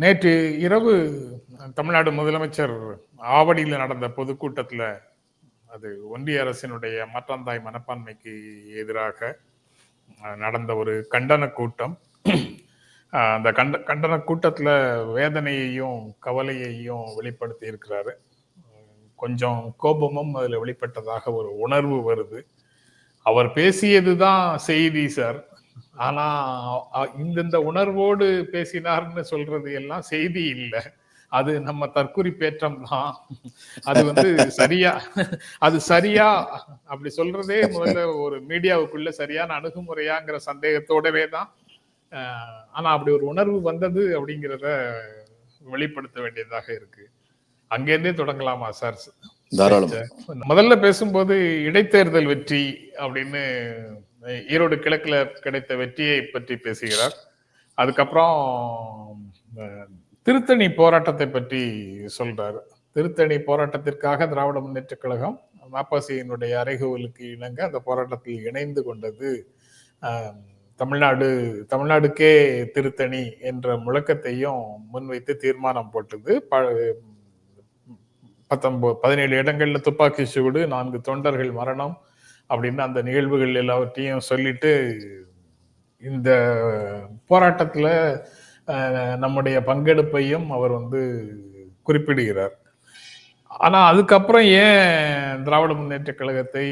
நேற்று இரவு தமிழ்நாடு முதலமைச்சர் ஆவடியில் நடந்த பொதுக்கூட்டத்தில் அது ஒன்றிய அரசினுடைய மற்றந்தாய் மனப்பான்மைக்கு எதிராக நடந்த ஒரு கண்டன கூட்டம். அந்த கண்ட கண்டன கூட்டத்தில் வேதனையையும் கவலையையும் வெளிப்படுத்தி இருக்கிறாரு. கொஞ்சம் கோபமும் அதில் வெளிப்பட்டதாக ஒரு உணர்வு வருது. அவர் பேசியது தான் செய்தி சார். ஆனா இந்தந்த உணர்வோடு பேசினார்னு சொல்றது எல்லாம் செய்தி இல்லை. அது நம்ம தற்குறிப்பேற்றம் தான். அது வந்து சரியா அது சரியா அப்படி சொல்றதே முதல்ல ஒரு மீடியாவுக்குள்ள சரியான அணுகுமுறையாங்கிற சந்தேகத்தோடவே தான். ஆனா அப்படி ஒரு உணர்வு வந்தது அப்படிங்கிறத வெளிப்படுத்த வேண்டியதாக இருக்கு. அங்கேருந்தே தொடங்கலாமா சார். முதல்ல பேசும்போது இடைத்தேர்தல் வெற்றி அப்படின்னு ஈரோடு கிழக்குல கிடைத்த வெற்றியை பற்றி பேசுகிறார். அதுக்கப்புறம் திருத்தணி போராட்டத்தை பற்றி சொல்றாரு. திருத்தணி போராட்டத்திற்காக திராவிட முன்னேற்ற கழகம் மாப்பாசியினுடைய அறைகூவலுக்கு இணங்க அந்த போராட்டத்தில் இணைந்து கொண்டது தமிழ்நாடு தமிழ்நாடுக்கே திருத்தணி என்ற முழக்கத்தையும் முன்வைத்து தீர்மானம் போட்டது. ப- பத்தொன்பது பதினேழு இடங்கள்ல துப்பாக்கி சூடு நான்கு தொண்டர்கள் மரணம் அப்படின்னு அந்த நிகழ்வுகள் எல்லாவற்றையும் சொல்லிட்டு இந்த போராட்டத்தில் நம்முடைய பங்கெடுப்பையும் அவர் வந்து குறிப்பிடுகிறார். ஆனால் அதுக்கப்புறம் ஏன் திராவிட முன்னேற்ற கழகத்தை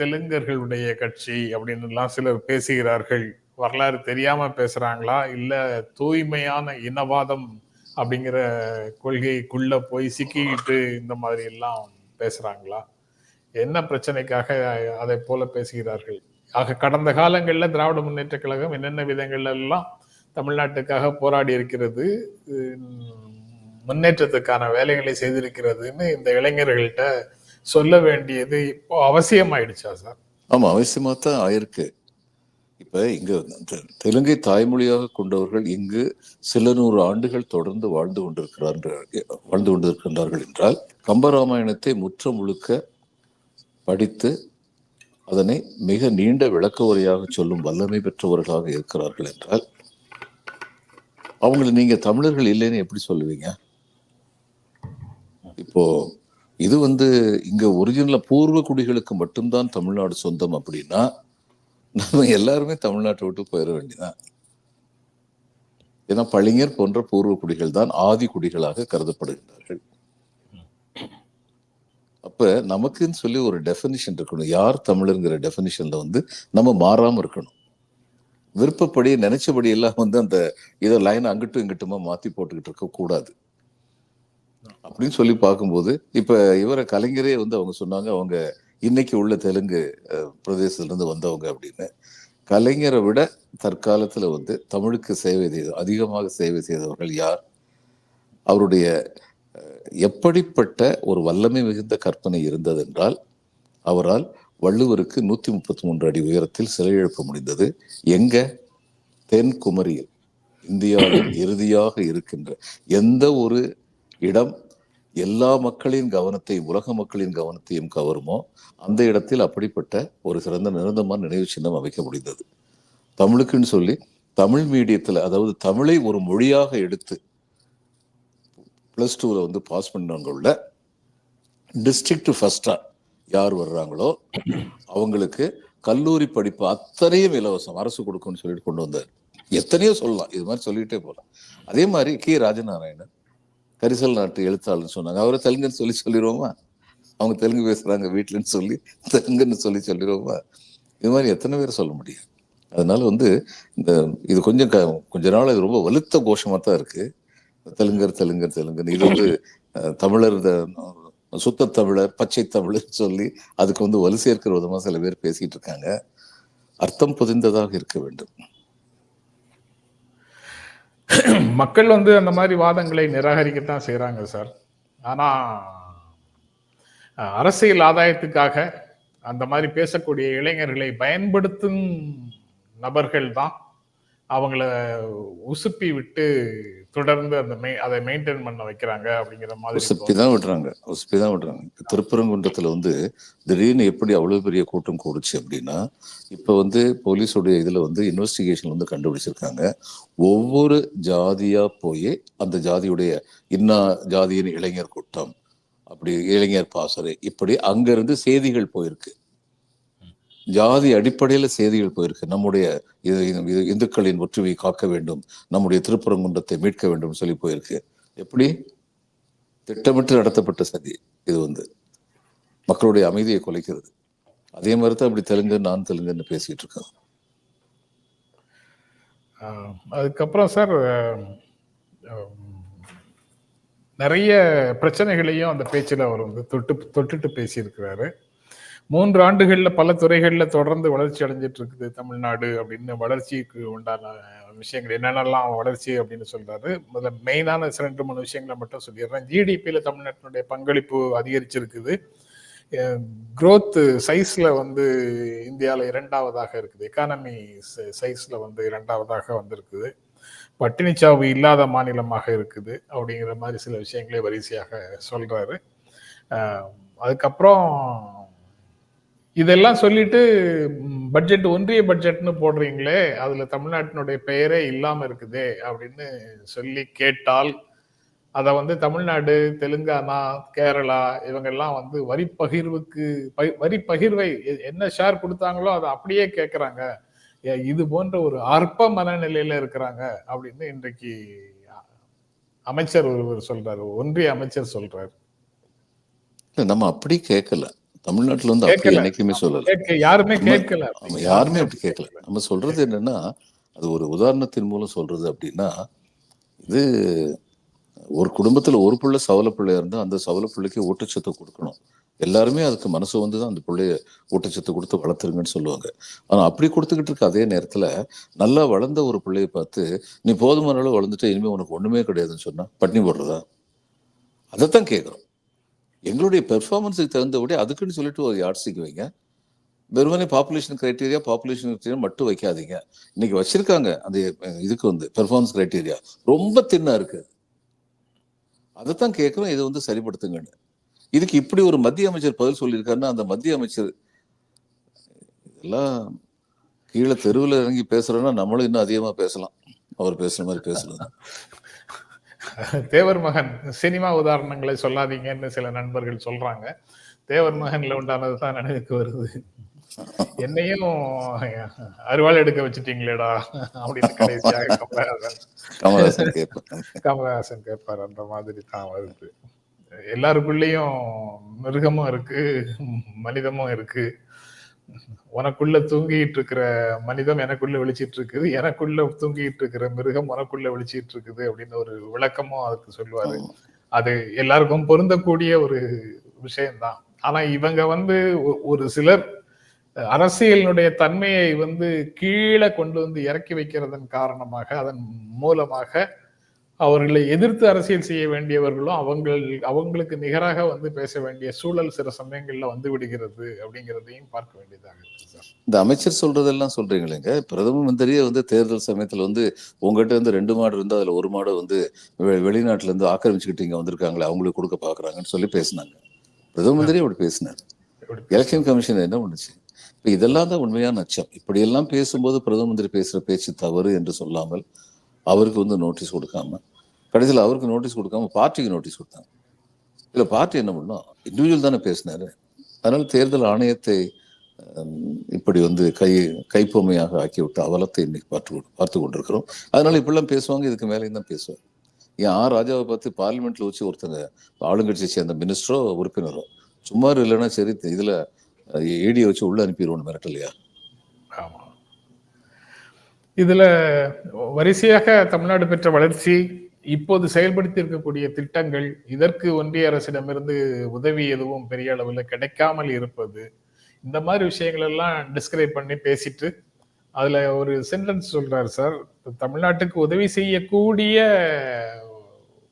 தெலுங்கர்களுடைய கட்சி அப்படின்னுலாம் சிலர் பேசுகிறார்கள்? வரலாறு தெரியாம பேசுறாங்களா? இல்ல தூய்மையான இனவாதம் அப்படிங்கிற கொள்கைக்குள்ள போய் சிக்கிக்கிட்டு இந்த மாதிரி எல்லாம் பேசுறாங்களா? என்ன பிரச்சனைக்காக அதை போல பேசுகிறார்கள்? ஆக கடந்த காலங்களில் திராவிட முன்னேற்ற கழகம் என்னென்ன விதங்கள்ல எல்லாம் தமிழ்நாட்டுக்காக போராடி இருக்கிறது முன்னேற்றத்துக்கான வேலைகளை செய்திருக்கிறதுன்னு இந்த இளைஞர்கள்ட்ட சொல்ல வேண்டியது இப்போ அவசியமாயிடுச்சா சார்? ஆமா அவசியமா தான் ஆயிருக்கு. இப்ப இங்க தெலுங்கை தாய்மொழியாக கொண்டவர்கள் இங்கு சில நூறு ஆண்டுகள் தொடர்ந்து வாழ்ந்து கொண்டிருக்கிறார்கள் வாழ்ந்து கொண்டிருக்கின்றார்கள் என்றால் கம்பராமாயணத்தை முற்ற முழுக்க படித்து அதனை மிக நீண்ட விளக்க உரையாக சொல்லும் வல்லமை பெற்றவர்களாக இருக்கிறார்கள் என்றால் அவங்களை நீங்க தமிழர்கள் இல்லைன்னு எப்படி சொல்லுவீங்க? இப்போ இது வந்து இங்க ஒரிஜினல் பூர்வ குடிகளுக்கு மட்டும்தான் தமிழ்நாடு சொந்தம் அப்படின்னா நம்ம எல்லாருமே தமிழ்நாட்டை விட்டு போயிட வேண்டியதான் ஏன்னா பழிஞர் போன்ற பூர்வ குடிகள் தான் ஆதி குடிகளாக கருதப்படுகின்றார்கள். அப்போ நமக்குன்னு சொல்லி ஒரு டெஃபினிஷன் இருக்கணும். யார் தமிழருங்கிற டெஃபினிஷனில் வந்து நம்ம மாறாமல் இருக்கணும். விருப்பப்படி நினைச்சபடி எல்லாம் வந்து அந்த இதை லைன் அங்கிட்டும் இங்கிட்டுமா மாற்றி போட்டுக்கிட்டு இருக்கக்கூடாது அப்படின்னு சொல்லி பார்க்கும்போது இப்போ இவரை கலைஞரே வந்து அவங்க சொன்னாங்க அவங்க இன்னைக்கு உள்ள தெலுங்கு பிரதேசத்துலேருந்து பிரதேசத்துல இருந்து வந்தவங்க அப்படின்னு. கலைஞரை விட தற்காலத்தில் வந்து தமிழுக்கு சேவை செய்த அதிகமாக சேவை செய்தவர்கள் யார்? அவருடைய எப்படிப்பட்ட ஒரு வல்லமை மிகுந்த கற்பனை இருந்ததென்றால் அவரால் வள்ளுவருக்கு நூத்தி முப்பத்தி மூன்று அடி உயரத்தில் சிலை எழுப்ப முடிந்தது. எங்க? தென்குமரியில் இந்தியாவின் இறுதியாக இருக்கின்ற எந்த ஒரு இடம் எல்லா மக்களின் கவனத்தையும் உலக மக்களின் கவனத்தையும் கவருமோ அந்த இடத்தில் அப்படிப்பட்ட ஒரு சிறந்த நிரந்தரமான நினைவு சின்னம் அமைக்க முடிந்தது. தமிழுக்குன்னு சொல்லி தமிழ் மீடியத்துல அதாவது தமிழை ஒரு மொழியாக எடுத்து ப்ளஸ் டூவில் வந்து பாஸ் பண்ணவங்கள டிஸ்ட்ரிக்ட் ஃபஸ்ட்டாக யார் வர்றாங்களோ அவங்களுக்கு கல்லூரி படிப்பு அத்தனையும் இலவசம் அரசு கொடுக்கும்னு சொல்லிட்டு கொண்டு வந்தார். எத்தனையோ சொல்லலாம். இது மாதிரி சொல்லிகிட்டே போகலாம் அதே மாதிரி கே ராஜநாராயணன் கரிசல் நாட்டு எழுத்தாளர்னு சொன்னாங்க. அவரை தெலுங்குன்னு சொல்லி சொல்லிடுவோமா? அவங்க தெலுங்கு பேசுகிறாங்க வீட்டிலன்னு சொல்லி தெலுங்குன்னு சொல்லி சொல்லிடுவோமா? இது மாதிரி எத்தனை பேர் சொல்ல முடியும்? அதனால வந்து இந்த இது கொஞ்சம் க- கொஞ்ச நாள் இது ரொம்ப வலுத்த கோஷமாக தான் இருக்குது தெலுங்கர் தெலுங்கர் தெலுங்கர் இது வந்து தமிழர் சுத்த தமிழர் பச்சை தமிழர் சொல்லி அதுக்கு வந்து வலு சேர்க்கிற விதமா சில பேர் பேசிட்டு இருக்காங்க. அர்த்தம் புதிந்ததாக இருக்க வேண்டும். மக்கள் வந்து அந்த மாதிரி வாதங்களை நிராகரிக்கத்தான் செய்கிறாங்க சார். ஆனா அரசியல் ஆதாயத்துக்காக அந்த மாதிரி பேசக்கூடிய இளைஞர்களை பயன்படுத்தும் நபர்கள் தான் அவங்கள உசுப்பி விட்டு தொடர்ந்து அந்த மெய் அதை மெயின்டைன் பண்ண வைக்கிறாங்க அப்படிங்கிற மாதிரி உசுப்பி தான் விடுறாங்க. உசுப்பி தான் விடுறாங்க. திருப்பரங்குன்றத்துல வந்து திடீர்னு எப்படி அவ்வளவு பெரிய கூட்டம் கூடுச்சு அப்படின்னா இப்ப வந்து போலீஸுடைய இதுல வந்து இன்வெஸ்டிகேஷன் வந்து கண்டுபிடிச்சிருக்காங்க. ஒவ்வொரு ஜாதியா போய் அந்த ஜாதியுடைய இன்னா ஜாதியின் இளைஞர் கூட்டம் அப்படி இளைஞர் பாசறை இப்படி அங்கிருந்து செய்திகள் போயிருக்கு. ஜாதி அடிப்படையில் செய்திகள் போயிருக்கு. நம்முடைய இது- இது இந்துக்களின் ஒற்றுமையை காக்க வேண்டும். நம்முடைய திருப்பரங்குன்றத்தை மீட்க வேண்டும் சொல்லி போயிருக்கு. எப்படி? திட்டமிட்டு நடத்தப்பட்ட சதி இது வந்து. மக்களுடைய அமைதியை குலைக்கிறது. அதே மாதிரி தான் அப்படி தெலுங்கு நான் தெலுங்குன்னு பேசிட்டு இருக்கோம். அதுக்கப்புறம் சார் நிறைய பிரச்சனைகளையும் அந்த பேச்சில் அவர் வந்து தொட்டு தொட்டுட்டு பேசியிருக்கிறாரு. மூன்று ஆண்டுகள்ல பல துறைகள்ல தொடர்ந்து வளர்ச்சி அடைஞ்சிட்டு இருக்குது தமிழ்நாடு அப்படின்னு வளர்ச்சிக்கு உண்டான விஷயங்கள். என்னென்னலாம் வளர்ச்சி அப்படின்னு சொல்றாரு. முதல்ல மெயினான ரெண்டு மூணு விஷயங்களை மட்டும் சொல்லிடுறேன். ஜிடிபியில தமிழ்நாட்டினுடைய பங்களிப்பு அதிகரிச்சிருக்குது. குரோத்து சைஸ்ல வந்து இந்தியாவில் இரண்டாவதாக இருக்குது. எக்கானமி சைஸ்ல வந்து இரண்டாவதாக வந்திருக்குது. பட்டினிச்சாவு இல்லாத மாநிலமாக இருக்குது அப்படிங்கிற மாதிரி சில விஷயங்களை வரிசையாக சொல்றாரு. அதுக்கப்புறம் இதெல்லாம் சொல்லிட்டு பட்ஜெட் ஒன்றிய பட்ஜெட்னு போடுறீங்களே அதுல தமிழ்நாட்டினுடைய பெயரே இல்லாம இருக்குதே அப்படின்னு சொல்லி கேட்டால் அதை வந்து தமிழ்நாடு தெலுங்கானா கேரளா இவங்கெல்லாம் வந்து வரி பகிர்வுக்கு பகி- வரி பகிர்வை என்ன ஷேர் கொடுத்தாங்களோ அதை அப்படியே கேட்குறாங்க ஏ, இது போன்ற ஒரு அற்ப மனநிலையில இருக்கிறாங்க அப்படின்னு இன்றைக்கு அமைச்சர் ஒருவர் சொல்றாரு ஒன்றிய அமைச்சர் சொல்றாரு. நம்ம அப்படி கேட்கல தமிழ்நாட்டுல வந்து அப்படி. என்னைக்குமே சொல்லல. யாருமே கேட்கல நம்ம யாருமே அப்படி கேட்கல. நம்ம சொல்றது என்னன்னா அது ஒரு உதாரணத்தின் மூலம் சொல்றது அப்படின்னா இது ஒரு குடும்பத்துல ஒரு பிள்ளை சவல பிள்ளை இருந்தா அந்த சவல பிள்ளைக்கு ஊட்டச்சத்து கொடுக்கணும். எல்லாருமே அதுக்கு மனசு வந்து தான் அந்த பிள்ளைய ஊட்டச்சத்து கொடுத்து வளர்த்துருங்கன்னு சொல்லுவாங்க. ஆனா அப்படி கொடுத்துக்கிட்டு இருக்க அதே நேரத்துல நல்லா வளர்ந்த ஒரு பிள்ளைய பார்த்து நீ போதுமான அளவு வளர்ந்துட்டு இனிமே உனக்கு ஒண்ணுமே கிடையாதுன்னு சொன்னா பட்டினி போடுறதா? அதைத்தான் கேட்குறோம். எங்களுடைய பெர்ஃபார்மன்ஸுக்கு தகுந்தபடி அதுக்குன்னு சொல்லிட்டு ஒரு யாட்சிக்கு வைங்க வெறுமனே பாப்புலேஷன் கிரைட்டீரியா பாப்புலேஷன் கிரைட்டீரியா மட்டும் வைக்காதீங்க. இன்னைக்கு வச்சிருக்காங்க. அந்த இதுக்கு வந்து பெர்ஃபார்மன்ஸ் கிரைட்டீரியா ரொம்ப தின்னா இருக்கு. அதைத்தான் கேட்கணும் இதை வந்து சரிப்படுத்துங்கன்னு. இதுக்கு இப்படி ஒரு மத்திய அமைச்சர் பதில் சொல்லியிருக்காருன்னா அந்த மத்திய அமைச்சர் இதெல்லாம் கீழே தெருவில் இறங்கி பேசுறோம்னா நம்மளும் இன்னும் அதிகமா பேசலாம். அவர் பேசுற மாதிரி பேசலாம் தேவர் மகன் சினிமா உதாரணங்களை சொல்லாதீங்கன்னு சில நண்பர்கள் சொல்றாங்க. தேவர் மகன்ல உண்டானது தான் நினைவுக்கு வருது. என்னையும் அருவாள் எடுக்க வச்சுட்டீங்களேடா அப்படின்னு கடைசியாக கமலஹாசன். கமலஹாசன் கேட்பார் அந்த மாதிரி தான் வருது. எல்லாருக்குள்ளேயும் மிருகமும் இருக்கு மனிதமும் இருக்கு. உனக்குள்ள தூங்கிட்டு இருக்கிற மனிதம் எனக்குள்ள விழிச்சிட்டு இருக்குது எனக்குள்ள தூங்கிட்டு இருக்கிற மிருகம் உனக்குள்ள விழிச்சிட்டு இருக்குது அப்படின்னு ஒரு விளக்கமும் அதுக்கு சொல்லுவாரு. அது எல்லாருக்கும் பொருந்தக்கூடிய ஒரு விஷயம்தான். ஆனா இவங்க வந்து ஒரு சிலர் அரசியலினுடைய தன்மையை வந்து கீழே கொண்டு வந்து இறக்கி வைக்கிறதன் காரணமாக அதன் மூலமாக அவர்களை எதிர்த்து அரசியல் செய்ய வேண்டியவர்களும் அவங்கள் அவங்களுக்கு நிகராக வந்து பேச வேண்டிய சூழல் சில சமயங்களில் வந்து விடுகிறது அப்படிங்கிறதையும் பார்க்க வேண்டியதாக இருக்கு சார். இந்த அமைச்சர் சொல்றதெல்லாம் சொல்றீங்களேங்க. பிரதம மந்திரியே வந்து தேர்தல் சமயத்தில் வந்து உங்ககிட்ட இருந்து ரெண்டு மாடு இருந்து அதில் ஒரு மாடு வந்து வெ- வெளிநாட்டுல இருந்து ஆக்கிரமிச்சுக்கிட்டு இங்கே வந்திருக்காங்களே அவங்களுக்கு கொடுக்க பார்க்குறாங்கன்னு சொல்லி பேசினாங்க. பிரதம மந்திரி அப்படி பேசினார். எலெக்ஷன் கமிஷன் என்ன பண்ணுச்சு? இப்போ இதெல்லாம் தான் உண்மையான அச்சம். இப்படியெல்லாம் பேசும்போது பிரதம மந்திரி பேசுகிற பேச்சு தவறு என்று சொல்லாமல் அவருக்கு வந்து நோட்டீஸ் கொடுக்காம கடைசியில் அவருக்கு நோட்டீஸ் கொடுக்காம பார்ட்டிக்கு நோட்டீஸ் கொடுத்தாங்க. இல்லை பார்ட்டி என்ன பண்ணோம் இண்டிவிஜுவல் தானே பேசினாரு. அதனால தேர்தல் ஆணையத்தை இப்படி வந்து கை கைப்பொம்மையாக ஆக்கிவிட்டு அவலத்தை இன்னைக்கு பார்த்து பார்த்து கொண்டிருக்கிறோம். அதனால இப்படிலாம் பேசுவாங்க இதுக்கு மேலேயும் தான் பேசுவாங்க ஏன் ஆர் ராஜாவை பார்த்து பார்லிமெண்ட்ல வச்சு ஒருத்தங்க ஆளுங்கட்சியை சேர்ந்த மினிஸ்டரோ உறுப்பினரோ சும்மா இல்லைன்னா சரி இதுல ஏடியை வச்சு உள்ள அனுப்பிடுவோம் மிரட்டலையா? இதுல வரிசையாக தமிழ்நாடு பெற்ற வளர்ச்சி இப்போது செயல்படுத்தி இருக்கக்கூடிய திட்டங்கள் இதற்கு ஒன்றிய அரசிடமிருந்து உதவி எதுவும் பெரிய அளவில் கிடைக்காமல் இருப்பது இந்த மாதிரி விஷயங்கள் எல்லாம் டிஸ்கிரைப் பண்ணி பேசிட்டு அதுல ஒரு சென்டென்ஸ் சொல்றாரு சார் தமிழ்நாட்டுக்கு உதவி செய்யக்கூடிய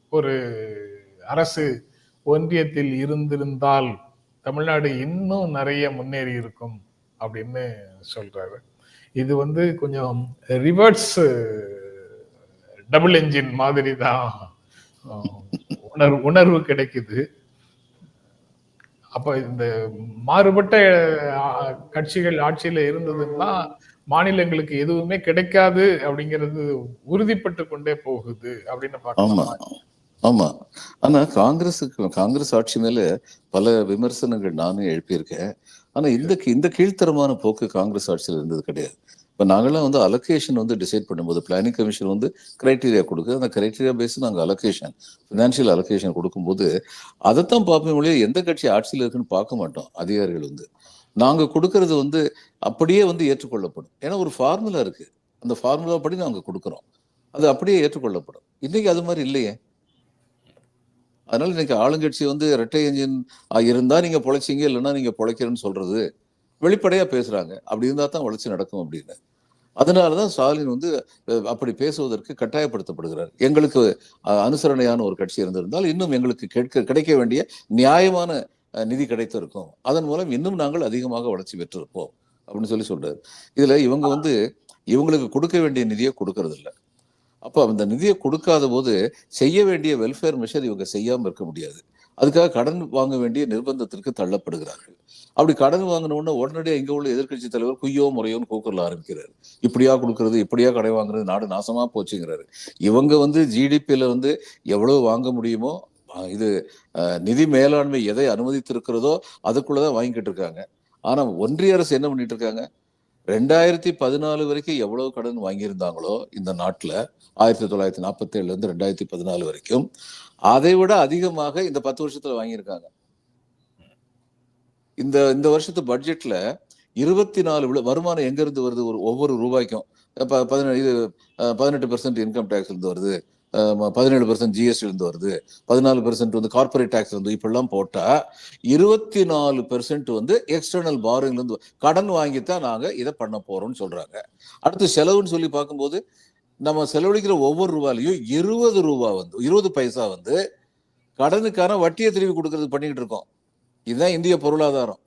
ஒரு அரசு ஒன்றியத்தில் இருந்திருந்தால் தமிழ்நாடு இன்னும் நிறைய முன்னேறி இருக்கும் அப்படின்னு சொல்றாரு. இது வந்து கொஞ்சம் ரிவர்ஸ் டபுள் என்ஜின் மாதிரி தான் உணர்வு உணர்வு கிடைக்குது. அப்ப இந்த மாறுபட்ட கட்சிகள் ஆட்சியில இருந்ததுன்னா மாநிலங்களுக்கு எதுவுமே கிடைக்காது அப்படிங்கிறது உறுதிப்பட்டு கொண்டே போகுது அப்படின்னு பார்க்கலாம். ஆமா. ஆனா காங்கிரஸுக்கு காங்கிரஸ் ஆட்சி மேல பல விமர்சனங்கள் நானும் எழுப்பியிருக்கேன். ஆனா இந்த இந்த கீழ்த்தரமான போக்கு காங்கிரஸ் ஆட்சியில் இருந்தது கிடையாது. இப்ப நாங்கெல்லாம் வந்து அலோகேஷன் வந்து டிசைட் பண்ணும்போது பிளானிங் கமிஷன் வந்து கிரைட்டீரியா கொடுக்குது. அந்த கிரைட்டீரியா பேஸ் நாங்க அலோகேஷன் ஃபினான்ஷியல் அலோகேஷன் கொடுக்கும்போது அதைத்தான் பார்ப்போம் ஒழிய எந்த கட்சி ஆட்சியில் இருக்குன்னு பார்க்க மாட்டோம் அதிகாரிகள் வந்து. நாங்க கொடுக்கறது வந்து அப்படியே வந்து ஏற்றுக்கொள்ளப்படும். ஏன்னா ஒரு ஃபார்முலா இருக்கு. அந்த ஃபார்முலா படி நாங்க கொடுக்குறோம். அது அப்படியே ஏற்றுக்கொள்ளப்படும். இன்னைக்கு அது மாதிரி இல்லையே. அதனால இன்னைக்கு ஆளுங்கட்சி வந்து இரட்டை என்ஜின் இருந்தா நீங்க பொழைச்சிங்க இல்லைன்னா நீங்க பொழைக்கிறேன்னு சொல்றது வெளிப்படையா பேசுறாங்க. அப்படி இருந்தா தான் வளர்ச்சி நடக்கும் அப்படின்னு. அதனாலதான் ஸ்டாலின் வந்து அப்படி பேசுவதற்கு கட்டாயப்படுத்தப்படுகிறார். எங்களுக்கு அனுசரணையான ஒரு கட்சி இருந்திருந்தால் இன்னும் எங்களுக்கு கேட்க கிடைக்க வேண்டிய நியாயமான நிதி கிடைத்திருக்கும். அதன் மூலம் இன்னும் நாங்கள் அதிகமாக வளர்ச்சி பெற்றிருப்போம். அப்படின்னு சொல்லி சொல்றாரு. இதுல இவங்க வந்து இவங்களுக்கு கொடுக்க வேண்டிய நிதியை கொடுக்கறது அப்போ அந்த நிதியை கொடுக்காத போது செய்ய வேண்டிய வெல்ஃபேர் மெஷர் இவங்க செய்யாமல் இருக்க முடியாது. அதுக்காக கடன் வாங்க வேண்டிய நிர்பந்தத்திற்கு தள்ளப்படுகிறார்கள். அப்படி கடன் வாங்கினோடனே உடனடியாக இங்கே உள்ள எதிர்க்கட்சி தலைவர் குய்யோ முறையோன்னு கூக்குரல ஆரம்பிக்கிறார். இப்படியா கொடுக்கறது இப்படியா கடை வாங்குறது நாடு நாசமாக போச்சுங்கிறாரு. இவங்க வந்து ஜிடிபியில் வந்து எவ்வளவு வாங்க முடியுமோ இது நிதி மேலாண்மை எதை அனுமதித்திருக்கிறதோ அதுக்குள்ளதான் வாங்கிக்கிட்டு இருக்காங்க. ஆனால் ஒன்றிய அரசு என்ன பண்ணிட்டு இருக்காங்க? ரெண்டாயிரத்தி பதினாலு வரைக்கும் எவ்வளவு கடன் வாங்கியிருந்தாங்களோ இந்த நாட்டுல ஆயிரத்தி தொள்ளாயிரத்தி நாற்பத்தி ஏழுல இருந்து ரெண்டாயிரத்தி பதினாலு வரைக்கும் அதை விட அதிகமாக இந்த பத்து வருஷத்துல வாங்கியிருக்காங்க. இந்த இந்த வருஷத்து பட்ஜெட்ல இருபத்தி நாலு விழு- வருமானம் எங்க இருந்து வருது? ஒரு ஒவ்வொரு ரூபாய்க்கும். இது பதினெட்டு பெர்சன்ட் இன்கம் டேக்ஸ் இருந்து வருது. பதினேழு பெர்சன்ட் ஜிஎஸ்டி இருந்து வருது. பதினாலு பெர்சன்ட் வந்து கார்பரேட் டேக்ஸ் வந்து இப்படிலாம் போட்டால் இருபத்தி நாலு பெர்சன்ட் வந்து எக்ஸ்டர்னல் பாரோயிங்லேருந்து கடன் வாங்கித்தான் நாங்கள் இதை பண்ண போகிறோம்னு சொல்கிறாங்க அடுத்து செலவுன்னு சொல்லி பார்க்கும்போது நம்ம செலவழிக்கிற ஒவ்வொரு ரூபாயிலையும் இருபது ரூபா வந்து இருபது பைசா வந்து கடனுக்கான வட்டியை திருப்பி கொடுக்கறது பண்ணிக்கிட்டு இருக்கோம். இதுதான் இந்திய பொருளாதாரம்.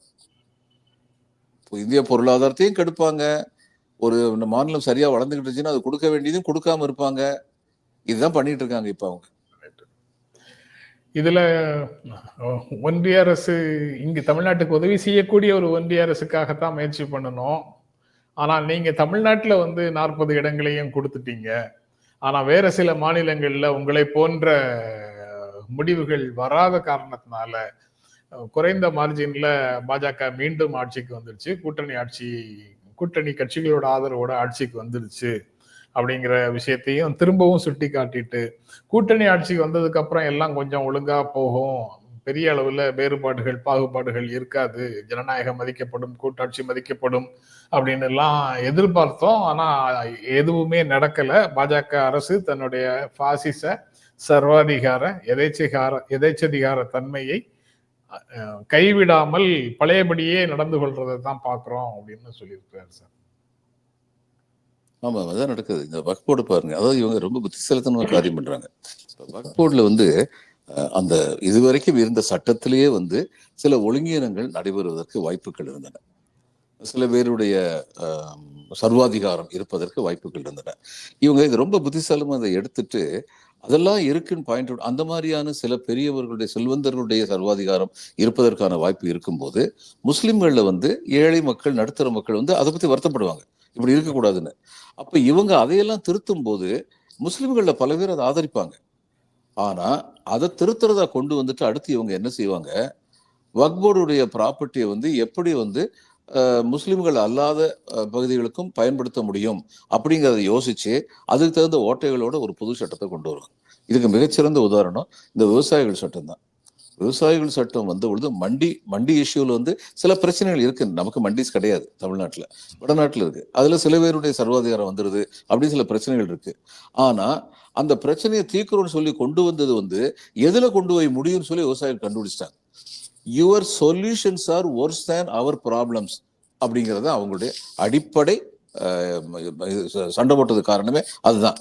இப்போ இந்திய பொருளாதாரத்தையும் கெடுப்பாங்க. ஒரு இந்த மாநிலம் சரியாக வளர்ந்துக்கிட்டு இருந்துச்சுன்னா அது கொடுக்க வேண்டியதும் கொடுக்காம இருப்பாங்க. இதுதான் பண்ணிட்டு இருக்காங்க இப்ப அவங்க. இதுல ஒன்றிய அரசு இங்கு தமிழ்நாட்டுக்கு உதவி செய்யக்கூடிய ஒரு ஒன்றிய அரசுக்காகத்தான் முயற்சி பண்ணணும். ஆனால் நீங்க தமிழ்நாட்டுல வந்து நாற்பது இடங்களையும் கொடுத்துட்டீங்க. ஆனா வேற சில மாநிலங்கள்ல உங்களை போன்ற முடிவுகள் வராத காரணத்தினால குறைந்த மார்ஜின்ல பாஜக மீண்டும் ஆட்சிக்கு வந்துருச்சு. கூட்டணி ஆட்சி கூட்டணி கட்சிகளோட ஆதரவோட ஆட்சிக்கு வந்துருச்சு. அப்படிங்கிற விஷயத்தையும் திரும்பவும் சுட்டி காட்டிட்டு கூட்டணி ஆட்சிக்கு வந்ததுக்கு அப்புறம் எல்லாம் கொஞ்சம் ஒழுங்கா போகும். பெரிய அளவுல வேறுபாடுகள் பாகுபாடுகள் இருக்காது. ஜனநாயகம் மதிக்கப்படும் கூட்டாட்சி மதிக்கப்படும் அப்படின்னு எல்லாம் எதிர்பார்த்தோம். ஆனா எதுவுமே நடக்கல. பாஜக அரசு தன்னுடைய பாசிச சர்வாதிகார எதேச்சதிகார எதேச்சதிகார தன்மையை கைவிடாமல் பழையபடியே நடந்து கொள்றதை தான் பார்க்குறோம் அப்படின்னு சொல்லியிருக்கிறார் சார். ஆமா அதான் நடக்குது. இந்த வக் போர்டு பாருங்க. அதாவது இவங்க ரொம்ப புத்திசாலித்தனமா காரியம் பண்றாங்க. வக் போர்டுல வந்து அந்த இதுவரைக்கும் இருந்த சட்டத்திலேயே வந்து சில ஒழுங்கீனங்கள் நடைபெறுவதற்கு வாய்ப்புகள் இருந்தன. சில பேருடைய சர்வாதிகாரம் இருப்பதற்கு வாய்ப்புகள் இருந்தன. இவங்க இது ரொம்ப புத்திசாலமாக அதை எடுத்துட்டு அதெல்லாம் இருக்குன்னு பாயிண்ட் அந்த மாதிரியான சில பெரியவர்களுடைய செல்வந்தர்களுடைய சர்வாதிகாரம் இருப்பதற்கான வாய்ப்பு இருக்கும்போது முஸ்லிம்களில் வந்து ஏழை மக்கள் நடுத்தர மக்கள் வந்து அதை பற்றி வருத்தப்படுவாங்க. இப்படி இருக்கக்கூடாதுன்னு. அப்ப இவங்க அதையெல்லாம் திருத்தும் போது முஸ்லிம்கள்ல பல பேர் அதை ஆதரிப்பாங்க. ஆனா அதை திருத்துறதா கொண்டு வந்துட்டு அடுத்து இவங்க என்ன செய்வாங்க? வக்போர்டுடைய ப்ராப்பர்ட்டியை வந்து எப்படி வந்து முஸ்லீம்கள் முஸ்லிம்கள் அல்லாத பகுதிகளுக்கும் பயன்படுத்த முடியும் அப்படிங்கிறத யோசிச்சு அதுக்கு தகுந்த ஓட்டைகளோட ஒரு புது சட்டத்தை கொண்டு வருவாங்க. இதுக்கு மிகச்சிறந்த உதாரணம் இந்த விவசாயிகள் சட்டம் தான் விவசாயிகள் சட்டம் வந்த பொழுது மண்டி மண்டி இஷ்யூல வந்து சில பிரச்சனைகள் இருக்கு. நமக்கு மண்டிஸ் கிடையாது தமிழ்நாட்டில். வடநாட்டில் இருக்கு. அதுல சில பேருடைய சர்வாதிகாரம் வந்துருது அப்படின்னு சில பிரச்சனைகள் இருக்கு. ஆனா அந்த பிரச்சனையை தீர்க்கிறோம்னு சொல்லி கொண்டு வந்தது வந்து எதுல கொண்டு போய் முடியும்னு சொல்லி விவசாயிகள் கண்டுபிடிச்சிட்டாங்க. Your solutions are worse than our problems அப்படிங்கிறது அவங்களுடைய அடிப்படை சண்டை போட்டது காரணமே அதுதான்.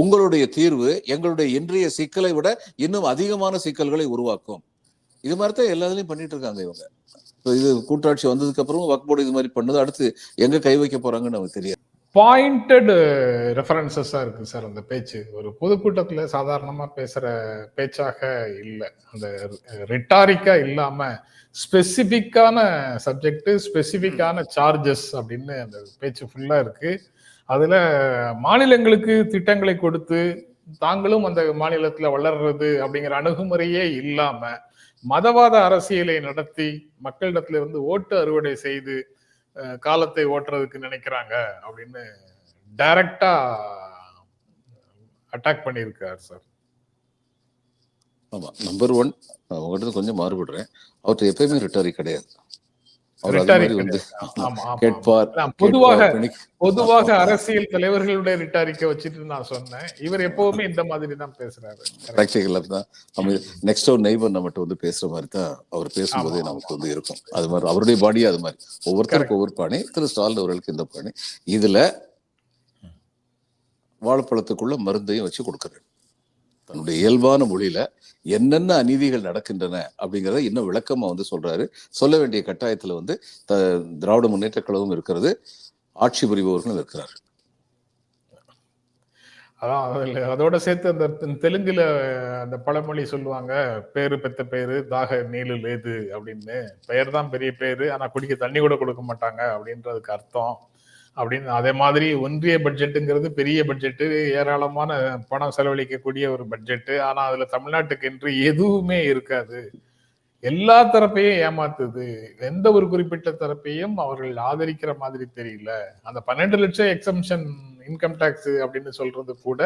உங்களுடைய தீர்வு எங்களுடைய இன்றைய சிக்கலை விட இன்னும் அதிகமான சிக்கல்களை உருவாக்கும். இது மாதிரி தான் எல்லா பண்ணிட்டு இருக்காங்க இவங்க. இப்போ இது கூட்டாட்சி வந்ததுக்கு அப்புறம் வக் போர்டு இது மாதிரி பண்ணுது. அடுத்து எங்க கை வைக்க போறாங்கன்னு நமக்கு தெரியாது. பாயிண்டட் ரெஃபரன்சஸாக இருக்குது சார் அந்த பேச்சு. ஒரு பொதுக்கூட்டத்தில் சாதாரணமாக பேசுகிற பேச்சாக இல்லை. அந்த ரிட்டாரிக்காக இல்லாமல் ஸ்பெசிஃபிக்கான சப்ஜெக்ட் ஸ்பெசிஃபிக்கான சார்ஜஸ் அப்படின்னு அந்த பேச்சு ஃபுல்லாக இருக்குது அதில் மாநிலங்களுக்கு திட்டங்களை கொடுத்து தாங்களும் அந்த மாநிலத்தில் வளர்றது அப்படிங்கிற அணுகுமுறையே இல்லாமல் மதவாத அரசியலை நடத்தி மக்களிடத்துல இருந்து ஓட்டு அறுவடை செய்து காலத்தை ஓட்டுறதுக்கு நினைக்கிறாங்க அப்படின்னு டைரக்டா அட்டாக் பண்ணியிருக்கார் சார். ஆமா நம்பர் ஒன் உங்கள்கிட்ட கொஞ்சம் மாறுபடுறேன். அவர்கிட்ட எப்பயுமே ரிட்டாரி கிடையாது. பொதுவாக அரசியல் தலைவர்களுடைய ரிட்டாரிக்க வச்சுட்டு நான் சொன்னேன். இவர் எப்பவுமே இந்த மாதிரி தான் பேசுறாரு. நெக்ஸ்ட் ஒரு நெய்பர் நம்மகிட்ட வந்து பேசுற மாதிரி தான் அவர் பேசும்போதே நமக்கு வந்து இருக்கும். அது மாதிரி அவருடைய பாடியே அது மாதிரி. ஒவ்வொருத்தருக்கும் ஒவ்வொரு பாணி. திரு ஸ்டாலின் அவர்களுக்கு இந்த பாணி. இதுல வாழைப்பழத்துக்குள்ள மருந்தையும் வச்சு கொடுக்குறாரு தன்னுடைய இயல்பான மொழியில என்னென்ன அநீதிகள் நடக்கின்றன அப்படிங்கிறத இன்னும் விளக்கமா வந்து சொல்றாரு. சொல்ல வேண்டிய கட்டாயத்துல வந்து த- திராவிட முன்னேற்ற கழகம் இருக்கிறது. ஆட்சி புரிபவர்களும் இருக்கிறார் அதான் அதோட சேர்த்து அந்த தெலுங்குல அந்த பழமொழி சொல்லுவாங்க பேரு பெத்த பேரு தாக நீலு லேது அப்படின்னு. பெயர் தான் பெரிய பேரு ஆனா குடிக்க தண்ணி கூட கொடுக்க மாட்டாங்க அப்படின்றதுக்கு அர்த்தம். அப்படின்னு அதே மாதிரி ஒன்றிய பட்ஜெட்டுங்கிறது பெரிய பட்ஜெட்டு ஏராளமான பணம் செலவழிக்கக்கூடிய ஒரு பட்ஜெட்டு. ஆனால் அதில் தமிழ்நாட்டுக்கு என்று எதுவுமே இருக்காது. எல்லா தரப்பையும் ஏமாத்துது. எந்த ஒரு குறிப்பிட்ட தரப்பையும் அவர்கள் ஆதரிக்கிற மாதிரி தெரியல. அந்த பன்னெண்டு லட்சம் எக்ஸம்ஷன் இன்கம் டேக்ஸ் அப்படின்னு சொல்றது கூட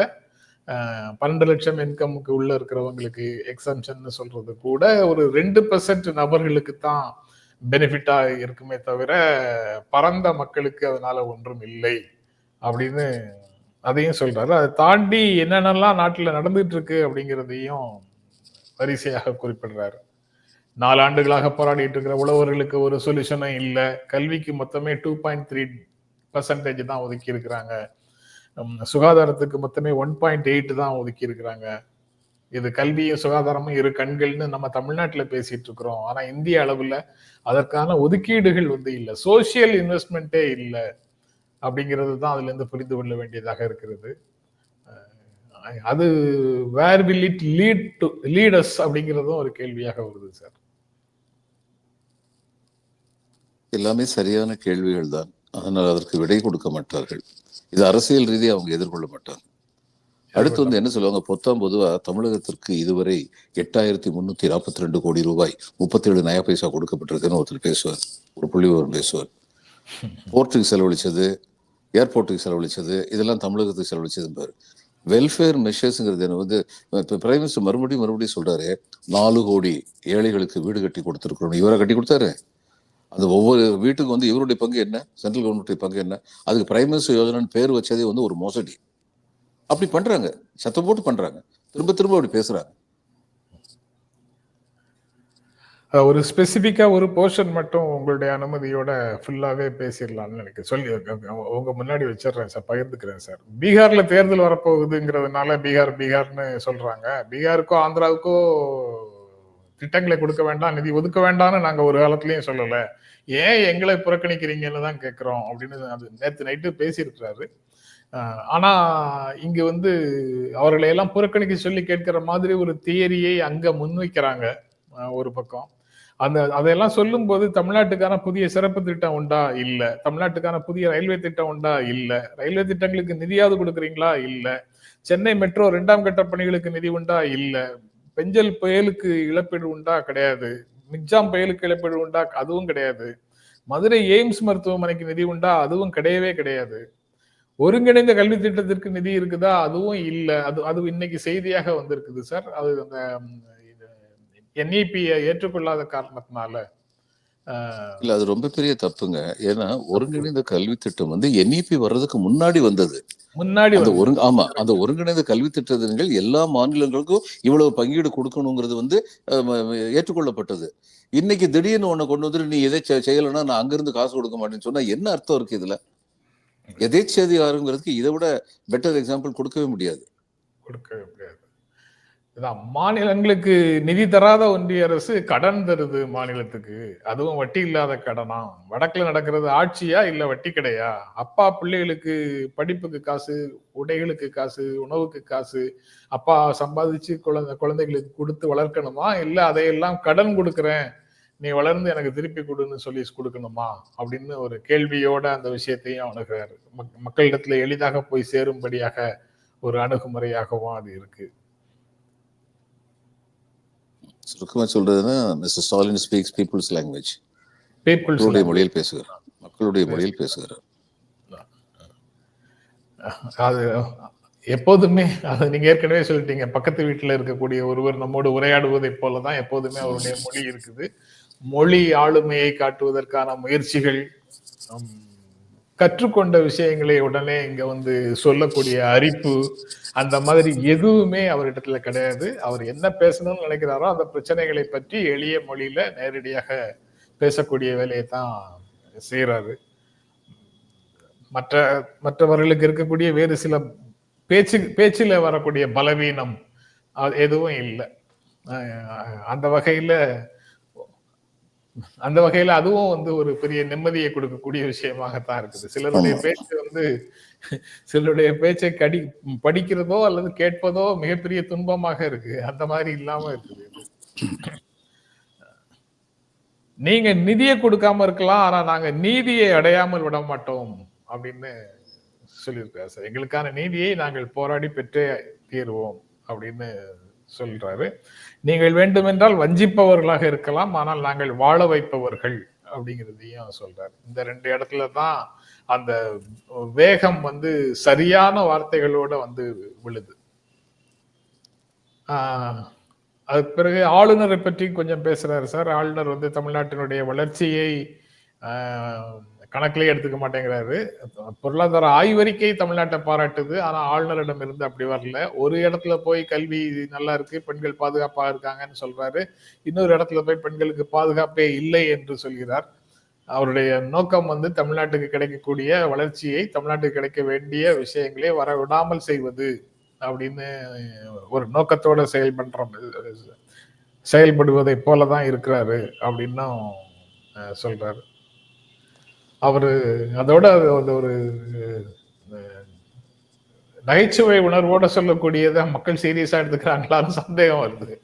பன்னெண்டு லட்சம் இன்கமுக்கு உள்ள இருக்கிறவங்களுக்கு எக்ஸம்ஷன் சொல்றது கூட ஒரு ரெண்டு பர்சன்ட் நபர்களுக்கு தான் பெனிஃபிட்டா இருக்குமே தவிர பரந்த மக்களுக்கு அதனால ஒன்றும் இல்லை அப்படின்னு அதையும் சொல்றாரு. அதை தாண்டி என்னென்னலாம் நாட்டில் நடந்துட்டு இருக்கு அப்படிங்கிறதையும் வரிசையாக குறிப்பிடுறாரு. நாலாண்டுகளாக போராடிட்டு இருக்கிற உழவர்களுக்கு ஒரு சொல்யூஷனும் இல்லை. கல்விக்கு மொத்தமே டூ பாயிண்ட் த்ரீ பர்சன்டேஜ் தான் ஒதுக்கி இருக்கிறாங்க. சுகாதாரத்துக்கு மொத்தமே ஒன் பாயிண்ட் எயிட் தான் ஒதுக்கி இருக்கிறாங்க. இது கல்வியும் சுகாதாரமும் இரு கண்கள்னு நம்ம தமிழ்நாட்டுல பேசிட்டு இருக்கிறோம் ஆனா இந்திய அளவுல அதற்கான ஒதுக்கீடுகள் வந்து இல்லை. சோசியல் இன்வெஸ்ட்மெண்ட்டே இல்லை. அப்படிங்கிறது தான் அதுல இருந்து புரிந்து கொள்ள வேண்டியதாக இருக்கிறது. அது where will it lead to leaders அப்படிங்கிறதும் ஒரு கேள்வியாக வருது சார் எல்லாமே சரியான கேள்விகள் தான் ஆனால் அதற்கு விடை கொடுக்க மாட்டார்கள். இது அரசியல் ரீதியாக அவங்க எதிர்கொள்ள மாட்டார்கள் அடுத்து வந்து என்ன சொல்லுவாங்க? பொத்தாம் பொதுவா தமிழகத்திற்கு இதுவரை எட்டாயிரத்தி முன்னூத்தி நாற்பத்தி ரெண்டு கோடி ரூபாய் முப்பத்தேழு நயா பைசா கொடுக்கப்பட்டிருக்குன்னு ஒருத்தர் பேசுவார். ஒரு புள்ளி விவரம் பேசுவார். போர்ட்டுக்கு செலவழிச்சது ஏர்போர்ட்டுக்கு செலவழிச்சது இதெல்லாம் தமிழகத்துக்கு செலவழிச்சது பாரு. வெல்ஃபேர் மெஷர்ஸ்ங்கிறது என்ன வந்து இப்போ பிரைம் மினிஸ்டர் மறுபடியும் மறுபடியும் சொல்றாரு நாலு கோடி ஏழைகளுக்கு வீடு கட்டி கொடுத்துருக்கணும் இவரை கட்டி கொடுத்தாரு. அந்த ஒவ்வொரு வீட்டுக்கு வந்து இவருடைய பங்கு என்ன? சென்ட்ரல் கவர்மெண்ட்டுடைய பங்கு என்ன? அதுக்கு பிரைம் மினிஸ்டர் யோஜனான்னு பேர் வச்சதே வந்து ஒரு மோசடி. அப்படி பண்றாங்க. சத்தம் போட்டு பண்றாங்க. திரும்ப திரும்ப அப்படி பேசுறாங்க. ஒரு ஸ்பெசிஃபிக்கா ஒரு போர்ஷன் மட்டும் உங்களுடைய அனுமதியோட ஃபுல்லாவே பேசிடலாம்னு எனக்கு சொல்லி உங்க முன்னாடி வச்சிடுறேன் சார் பகிர்ந்துக்கிறேன் சார். பீகார்ல தேர்தல் வரப்போகுதுங்கிறதுனால பீகார் பீகார்னு சொல்றாங்க. பீகாருக்கோ ஆந்திராவுக்கோ திட்டங்களை கொடுக்க வேண்டாம் நிதி ஒதுக்க வேண்டாம்னு நாங்க ஒரு காலத்திலயும் சொல்லல. ஏன் எங்களை புறக்கணிக்கிறீங்கன்னு தான் கேட்கிறோம் அப்படின்னு அது நேற்று நைட்டு பேசியிருக்கிறாரு. ஆனா இங்க வந்து அவர்களை எல்லாம் புறக்கணிக்க சொல்லி கேட்கிற மாதிரி ஒரு தியரியை அங்க முன்வைக்கிறாங்க ஒரு பக்கம். அந்த அதையெல்லாம் சொல்லும்போது தமிழ்நாட்டுக்கான புதிய சிறப்பு திட்டம் உண்டா? இல்ல. தமிழ்நாட்டுக்கான புதிய ரயில்வே திட்டம் உண்டா? இல்ல. ரயில்வே திட்டங்களுக்கு நிதியாவது கொடுக்குறீங்களா? இல்ல. சென்னை மெட்ரோ இரண்டாம் கட்ட பணிகளுக்கு நிதி உண்டா? இல்ல. பெஞ்சல் புயலுக்கு இழப்பீடு உண்டா? கிடையாது. மிக்ஜாம் புயலுக்கு இழப்பீடு உண்டா? அதுவும் கிடையாது. மதுரை எய்ம்ஸ் மருத்துவமனைக்கு நிதி உண்டா? அதுவும் கிடையவே கிடையாது. ஒருங்கிணைந்த கல்வி திட்டத்திற்கு நிதி இருக்குதா? அதுவும் இல்ல. அது அது இன்னைக்கு செய்தியாக வந்திருக்குது சார் அது அந்த என்இபியை ஏற்றுக்கொள்ளாத காரணத்தினால. இல்ல அது ரொம்ப பெரிய தப்புங்க. ஏன்னா ஒருங்கிணைந்த கல்வி திட்டம் வந்து என்இபி வர்றதுக்கு முன்னாடி வந்தது. முன்னாடி அந்த வந்து- ஒருங்க ஆமா அந்த ஒருங்கிணைந்த கல்வி திட்டங்கள் எல்லா மாநிலங்களுக்கும் இவ்வளவு பங்கீடு கொடுக்கணுங்கிறது வந்து ஏற்றுக்கொள்ளப்பட்டது. இன்னைக்கு திடீர்னு ஒண்ணு கொண்டு வந்துட்டு நீ எதை செய்யலைன்னா நான் அங்கிருந்து காசு கொடுக்க மாட்டேன்னு சொன்னா என்ன அர்த்தம் இருக்கு இதுல? எதேச்சதிகாரங்கிறதுக்கு இதை விட பெட்டர் எக்ஸாம்பிள் கொடுக்கவே முடியாது. கொடுக்கவே முடியாது. இதான் மாநிலங்களுக்கு நிதி தராத ஒன்றிய அரசு கடன் தருது மாநிலத்துக்கு. அதுவும் வட்டி இல்லாத கடனா? வடக்குல நடக்கிறது ஆட்சியா இல்ல வட்டி கிடையா? அப்பா பிள்ளைகளுக்கு படிப்புக்கு காசு உடைகளுக்கு காசு உணவுக்கு காசு அப்பா சம்பாதிச்சு குழந்தை குழந்தைகளுக்கு கொடுத்து வளர்க்கணுமா? இல்ல அதையெல்லாம் கடன் கொடுக்குறேன். நீ வளர்ந்து எனக்கு திருப்பி கொடுன்னு சொல்லி கொடுக்கணுமா? அப்படின்னு ஒரு கேள்வியோட அந்த விஷயத்தையும் அணுகிறாரு. மக்- மக்களிடத்துல எளிதாக போய் சேரும்படியாக ஒரு அணுகுமுறையாகவும் அது இருக்கு. சுருக்கமா சொல்றதுன்னா mister Stalin speaks people's language மக்களுடைய மொழியில் பேசுகிறார். மக்களுடைய மொழியில் பேசுகிறார். அது எப்போதுமே அது நீங்க ஏற்கனவே சொல்லிட்டீங்க. பக்கத்து வீட்டுல இருக்கக்கூடிய ஒருவர் நம்மோடு உரையாடுவதை போலதான் எப்போதுமே அவருடைய மொழி இருக்குது. மொழி ஆளுமையை காட்டுவதற்கான முயற்சிகள் கற்றுக்கொண்ட விஷயங்களை உடனே இங்க வந்து சொல்லக்கூடிய அரிப்பு அந்த மாதிரி எதுவுமே அவரிடத்துல கிடையாது. அவர் என்ன பேசணும்னு நினைக்கிறாரோ அந்த பிரச்சனைகளை பற்றி எளிய மொழியில நேரடியாக பேசக்கூடிய வேலையை தான் செய்யறாரு மற்ற மற்றவர்களுக்கு இருக்கக்கூடிய வேறு சில பேச்சு பேச்சில் வரக்கூடிய பலவீனம் அது எதுவும் இல்லை. அந்த வகையில் அந்த வகையில அதுவும் வந்து ஒரு பெரிய நிம்மதியை கொடுக்கக்கூடிய விஷயமாகத்தான் இருக்குது சிலருடைய. பேச்சு வந்து சிலருடைய பேச்சை கடி படிக்கிறதோ அல்லது கேட்பதோ மிகப்பெரிய துன்பமாக இருக்கு அந்த மாதிரி இல்லாம இருக்குது. நீங்க நிதியை கொடுக்காம இருக்கலாம் ஆனா நாங்க நீதியை அடையாமல் விட மாட்டோம் அப்படின்னு சொல்லியிருக்காரு சார் எங்களுக்கான நீதியை நாங்கள் போராடி பெற்றே தீர்வோம் அப்படின்னு சொல்றாரு. நீங்கள் வேண்டுமென்றால் வஞ்சிப்பவர்களாக இருக்கலாம் ஆனால் நாங்கள் வாழ வைப்பவர்கள் அப்படிங்கிறதையும் சொல்றாரு. இந்த ரெண்டு இடத்துல தான் அந்த வேகம் வந்து சரியான வார்த்தைகளோட வந்து விழுது. அதுக்கு பிறகு ஆளுநரை பற்றி கொஞ்சம் பேசுறாரு சார். ஆளுநர் வந்து தமிழ்நாட்டினுடைய வளர்ச்சியை ஆஹ், கணக்கிலே எடுத்துக்க மாட்டேங்கிறாரு. பொருளாதார ஆய்வறிக்கை தமிழ்நாட்டை பாராட்டுது. ஆனா ஆளுநரிடம் இருந்து அப்படி வரல. ஒரு இடத்துல போய் கல்வி நல்லா இருக்கு பெண்கள் பாதுகாப்பா இருக்காங்கன்னு சொல்றாரு. இன்னொரு இடத்துல போய் பெண்களுக்கு பாதுகாப்பே இல்லை என்று சொல்கிறார். அவருடைய நோக்கம் வந்து தமிழ்நாட்டுக்கு கிடைக்கக்கூடிய வளர்ச்சியை தமிழ்நாட்டுக்கு கிடைக்க வேண்டிய விஷயங்களே வர விடாமல் செய்வது அப்படின்னு ஒரு நோக்கத்தோட செயல்படுற செயல்படுவதை போலதான் இருக்கிறாரு அப்படின்னும் சொல்றாரு. அவரு அதோட அது ஒரு நகைச்சுவை உணர்வோட சொல்லக்கூடியதை மக்கள் சீரியஸா எடுத்துக்கிறாங்களான்னு சந்தேகம் வருது.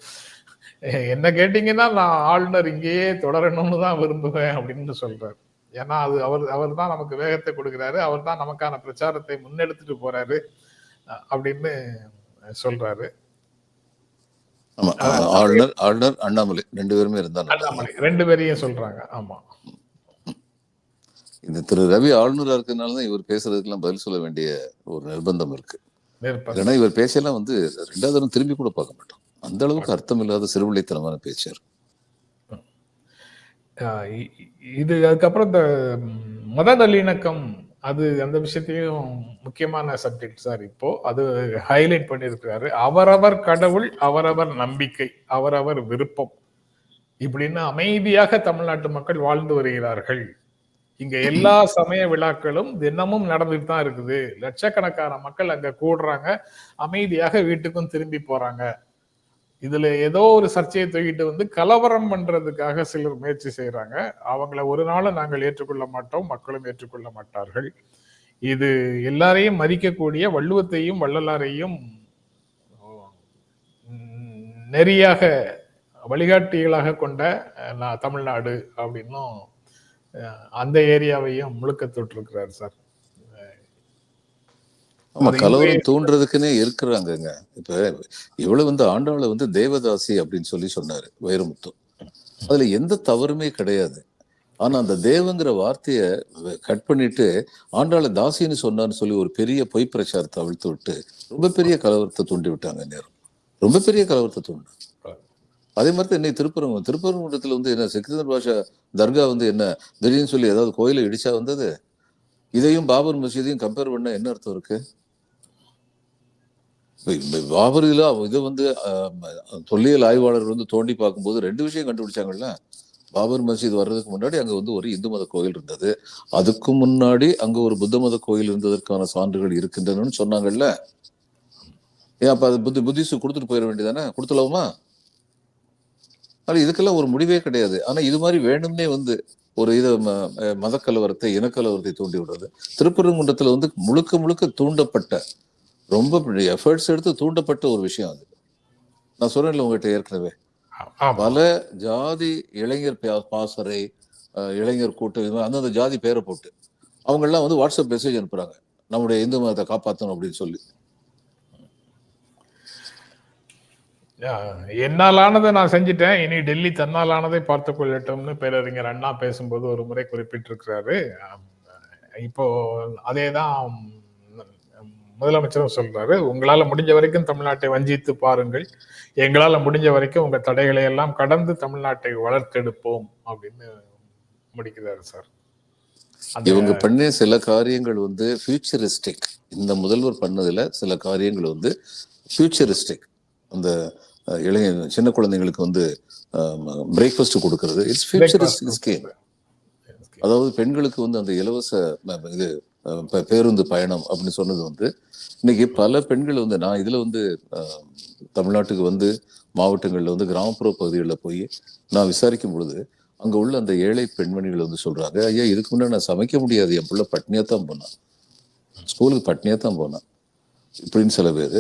என்ன கேட்டீங்கன்னா நான் ஆளுநர் இங்கேயே தொடரணும்னு தான் விரும்புவேன் அப்படின்னு சொல்றாரு. ஏன்னா அது அவர் அவர் தான் நமக்கு வேகத்தை கொடுக்கிறாரு. அவர் தான் நமக்கான பிரச்சாரத்தை முன்னெடுத்துட்டு போறாரு அப்படின்னு சொல்றாரு. ஆளுநர் ஆளுநர் அண்ணாமலை. ரெண்டு பேருமே இருந்தாங்க அண்ணாமலை. ரெண்டு பேரையும் சொல்றாங்க. ஆமா. இந்த திரு ரவி ஆளுநரா இருக்கிறதுனால தான் இவர் பேசுறதுக்கெல்லாம் பதில் சொல்ல வேண்டிய ஒரு நிர்பந்தம் இருக்கு. இல்லைன்னா இவர் பேச்செல்லாம் வந்து ரெண்டாவது தரம் திரும்பி கூட பார்க்க மாட்டோம். அந்த அளவுக்கு அர்த்தம் இல்லாத சிறுவிளைத்தனமான பேச்சார். இது அதுக்கப்புறம் இந்த மத நல்லிணக்கம் அது அந்த விஷயத்தையும் முக்கியமான சப்ஜெக்ட் சார் இப்போ. அது ஹைலைட் பண்ணியிருக்கிறாரு. அவரவர் கடவுள் அவரவர் நம்பிக்கை அவரவர் விருப்பம். இப்படின்னு அமைதியாக தமிழ்நாட்டு மக்கள் வாழ்ந்து வருகிறார்கள். இங்க எல்லா சமய விழாக்களும் தினமும் நடந்துட்டு தான் இருக்குது. லட்சக்கணக்கான மக்கள் அங்க கூடுறாங்க. அமைதியாக வீட்டுக்கும் திரும்பி போறாங்க. இதுல ஏதோ ஒரு சர்ச்சையை தூக்கிட்டு வந்து கலவரம் பண்றதுக்காக சிலர் முயற்சி செய்யறாங்க அவங்கள ஒரு நாளும் நாங்கள் ஏற்றுக்கொள்ள மாட்டோம். மக்களும் ஏற்றுக்கொள்ள மாட்டார்கள். இது எல்லாரையும் மதிக்கக்கூடிய வள்ளுவத்தையும் வள்ளலாரையும் நெறியாக வழிகாட்டிகளாக கொண்ட நா- தமிழ்நாடு அப்படின்னும் அந்த ஏரியாவையும் முழுக்க தொட்டிருக்கிறார் சார். ஆமா கலவரம் தூண்டுறதுக்குன்னே இருக்கிறாங்கங்க. இப்ப இவ்வளவு வந்து ஆண்டாளை வந்து தேவதாசி அப்படின்னு சொல்லி சொன்னாரு வைரமுத்து. அதுல எந்த தவறுமே கிடையாது. ஆனா அந்த தேவங்கிற வார்த்தைய கட் பண்ணிட்டு ஆண்டாளை தாசின்னு சொன்னான்னு சொல்லி ஒரு பெரிய பொய் பிரச்சாரத்தை அவிழ்த்து விட்டு ரொம்ப பெரிய கலவரத்தை தூண்டி விட்டாங்க நேரம் ரொம்ப பெரிய கலவரத்தை தூண்டினாங்க. அதே மாதிரி தான் இன்னைக்கு திருப்பரங்குன்றம் திருப்பரங்குன்றத்துல வந்து என்ன சிக்கந்தர் பாஷா தர்கா வந்து என்ன திடீர்னு சொல்லி ஏதாவது கோயிலை இடிச்சா வந்தது? இதையும் பாபர் மசீதையும் கம்பேர் பண்ண என்ன அர்த்தம் இருக்கு? பாபர் இதில் இது வந்து தொல்லியல் ஆய்வாளர் வந்து தோண்டி பார்க்கும்போது ரெண்டு விஷயம் கண்டுபிடிச்சாங்கல்ல? பாபர் மசீத் வர்றதுக்கு முன்னாடி அங்கே வந்து ஒரு இந்து மத கோயில் இருந்தது. அதுக்கு முன்னாடி அங்கே ஒரு புத்த மத கோயில் இருந்ததற்கான சான்றுகள் இருக்கின்றனன்னு சொன்னாங்கல்ல? ஏன் அப்போ அது புத்தி புத்திசு கொடுத்துட்டு போயிட வேண்டியதானே? கொடுத்துலவுமா ஆனா இதுக்கெல்லாம் ஒரு முடிவே கிடையாது. ஆனா இது மாதிரி வேணும்னே வந்து ஒரு இதை மதக்கலவரத்தை இனக்கலவரத்தை தூண்டி விடுறது. திருப்பரங்குன்றத்துல வந்து முழுக்க முழுக்க தூண்டப்பட்ட ரொம்ப எஃபர்ட்ஸ் எடுத்து தூண்டப்பட்ட ஒரு விஷயம் அது. நான் சொன்னேன்ல உங்ககிட்ட ஏற்கனவே. பல ஜாதி இளைஞர் பா- பாசறை இளைஞர் கூட்டம் இது மாதிரி அந்தந்த ஜாதி பேரை போட்டு அவங்க எல்லாம் வந்து வாட்ஸ்அப் மெசேஜ் அனுப்புறாங்க. நம்முடைய இந்து மதத்தை காப்பாற்றணும் அப்படின்னு சொல்லி. என்னாலானதை நான் செஞ்சுட்டேன். இனி டெல்லி தன்னாலானதை பார்த்து கொள்ளட்டும்னு பேரறிஞர் அண்ணா பேசும்போது ஒரு முறை குறிப்பிட்டிருக்கிறாரு. இப்போ அதே தான் முதலமைச்சரும் சொல்றாரு. உங்களால முடிஞ்ச வரைக்கும் தமிழ்நாட்டை வஞ்சித்து பாருங்கள். எங்களால முடிஞ்ச வரைக்கும் உங்க தடைகளை எல்லாம் கடந்து தமிழ்நாட்டை வளர்த்தெடுப்போம் அப்படின்னு முடிக்கிறாரு சார். இவங்க பண்ண சில காரியங்கள் வந்து ஃபியூச்சரிஸ்டிக் இந்த முதல்வர் பண்ணதுல சில காரியங்கள் வந்து ஃபியூச்சரிஸ்டிக் அந்த இளைஞர் சின்ன குழந்தைங்களுக்கு வந்து பிரேக்ஃபாஸ்ட் கொடுக்கறது. இட்ஸ் ஃபியூச்சரிஸ்டிக் ஸ்கீம் அதாவது பெண்களுக்கு வந்து அந்த இலவச இது பேருந்து பயணம் அப்படின்னு சொன்னது வந்து இன்னைக்கு பல பெண்கள் வந்து நான் இதுல வந்து தமிழ்நாட்டுக்கு வந்து மாவட்டங்கள்ல வந்து கிராமப்புற பகுதிகளில் போய் நான் விசாரிக்கும் பொழுது அங்க உள்ள அந்த ஏழை பெண்மணிகள் வந்து சொல்றாங்க ஐயா இதுக்கு முன்னாடி நான் சமைக்க முடியாது என் பிள்ளை பட்னியா தான் போனான் ஸ்கூலுக்கு பட்னியா தான் போனான். இப்படின்னு சில பேர்.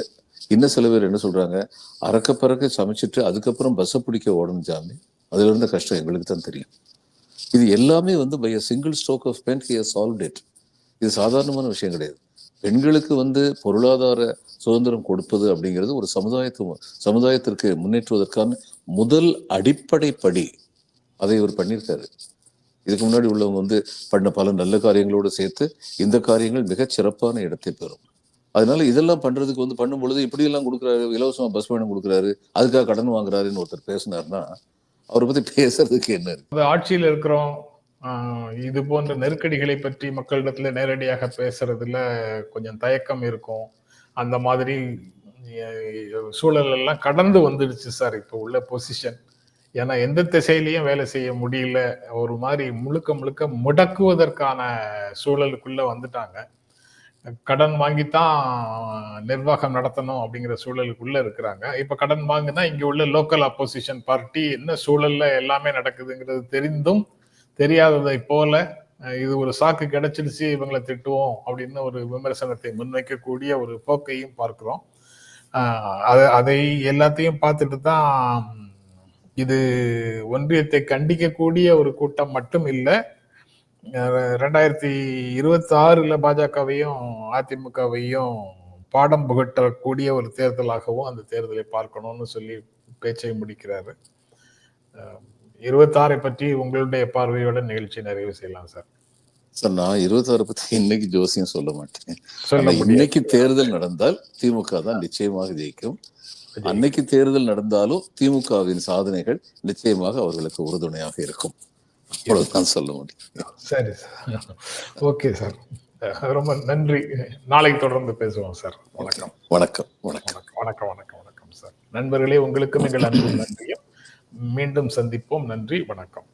இன்னும் சில பேர் என்ன சொல்றாங்க? அறக்க பறக்க சமைச்சிட்டு அதுக்கப்புறம் பஸ்ஸை பிடிக்க ஓடணும் சாமி. அதுல இருந்த கஷ்டம் எங்களுக்கு தான் தெரியும். இது எல்லாமே வந்து by a single stroke of pen he solve it இது சாதாரணமான விஷயம் கிடையாது. பெண்களுக்கு வந்து பொருளாதார சுதந்திரம் கொடுப்பது அப்படிங்கிறது ஒரு சமுதாயத்து சமுதாயத்திற்கு முன்னேற்றுவதற்கான முதல் அடிப்படை படி. அதை இவர் பண்ணியிருக்காரு. இதுக்கு முன்னாடி உள்ளவங்க வந்து பண்ண பல நல்ல காரியங்களோடு சேர்த்து இந்த காரியங்கள் மிகச் சிறப்பான இடத்தை பெறும். அதனால இதெல்லாம் பண்றதுக்கு வந்து பண்ணும் பொழுது இப்படி எல்லாம் கொடுக்குறாரு இலவசமா பஸ் பயணம் கொடுக்குறாரு அதுக்காக கடன் வாங்குறாருன்னு ஒருத்தர் பேசினாருன்னா அவரை பத்தி பேசுறதுக்கு என்ன இருக்கு? ஆட்சியில் இருக்கிறோம் இது போன்ற நெருக்கடிகளை பற்றி மக்களிடத்துல நேரடியாக பேசுறதுல கொஞ்சம் தயக்கம் இருக்கும். அந்த மாதிரி சூழல் எல்லாம் கடந்து வந்துடுச்சு சார் இப்போ உள்ள பொசிஷன் ஏன்னா எந்த திசையிலையும் வேலை செய்ய முடியல. ஒரு மாதிரி முழுக்க முழுக்க முடக்குவதற்கான சூழலுக்குள்ள வந்துட்டாங்க. கடன் வாங்கி தான் நிர்வாகம் நடத்தணும் அப்படிங்கிற சூழலுக்குள்ள இருக்கிறாங்க. இப்ப கடன் வாங்கினா இங்க உள்ள லோக்கல் அப்போசிஷன் பார்ட்டி என்ன சூழல்ல எல்லாமே நடக்குதுங்கிறது தெரிந்தும் தெரியாததை போல இது ஒரு சாக்கு கிடைச்சிருச்சு இவங்களை திட்டுவோம் அப்படின்னு ஒரு விமர்சனத்தை முன்வைக்கக்கூடிய ஒரு போக்கையும் பார்க்கிறோம். அதை அதை எல்லாத்தையும் பார்த்துட்டு தான் இது ஒன்றியத்தை கண்டிக்கக்கூடிய ஒரு கூட்டம் மட்டும் இல்லை ரெண்டாயிரத்தி இருபத்தி ஆறுல பாஜகவையும் அதிமுகவையும் பாடம் புகட்டக்கூடிய ஒரு தேர்தலாகவும் அந்த தேர்தலை பார்க்கணும்னு சொல்லி பேச்சை முடிக்கிறாரு. இருபத்தாறை பற்றி உங்களுடைய பார்வையோட நிகழ்ச்சி நிறைவு செய்யலாம் சார். சார் நான் இருபத்தாறு பத்தி இன்னைக்கு ஜோசியம் சொல்ல மாட்டேன். இன்னைக்கு தேர்தல் நடந்தால் திமுக தான் நிச்சயமாக ஜெயிக்கும். அன்னைக்கு தேர்தல் நடந்தாலும் திமுகவின் சாதனைகள் நிச்சயமாக அவர்களுக்கு உறுதுணையாக இருக்கும். அவ்வளவுதான் சொல்ல முடியும். சரி சார். Okay sir. ரொம்ப நன்றி. நாளைக்கு தொடர்ந்து பேசுவோம் சார். வணக்கம். வணக்கம். வணக்கம். வணக்கம். வணக்கம். வணக்கம் சார். நண்பர்களே உங்களுக்கும் எங்கள் அன்பு நன்றியும். மீண்டும் சந்திப்போம். நன்றி வணக்கம்.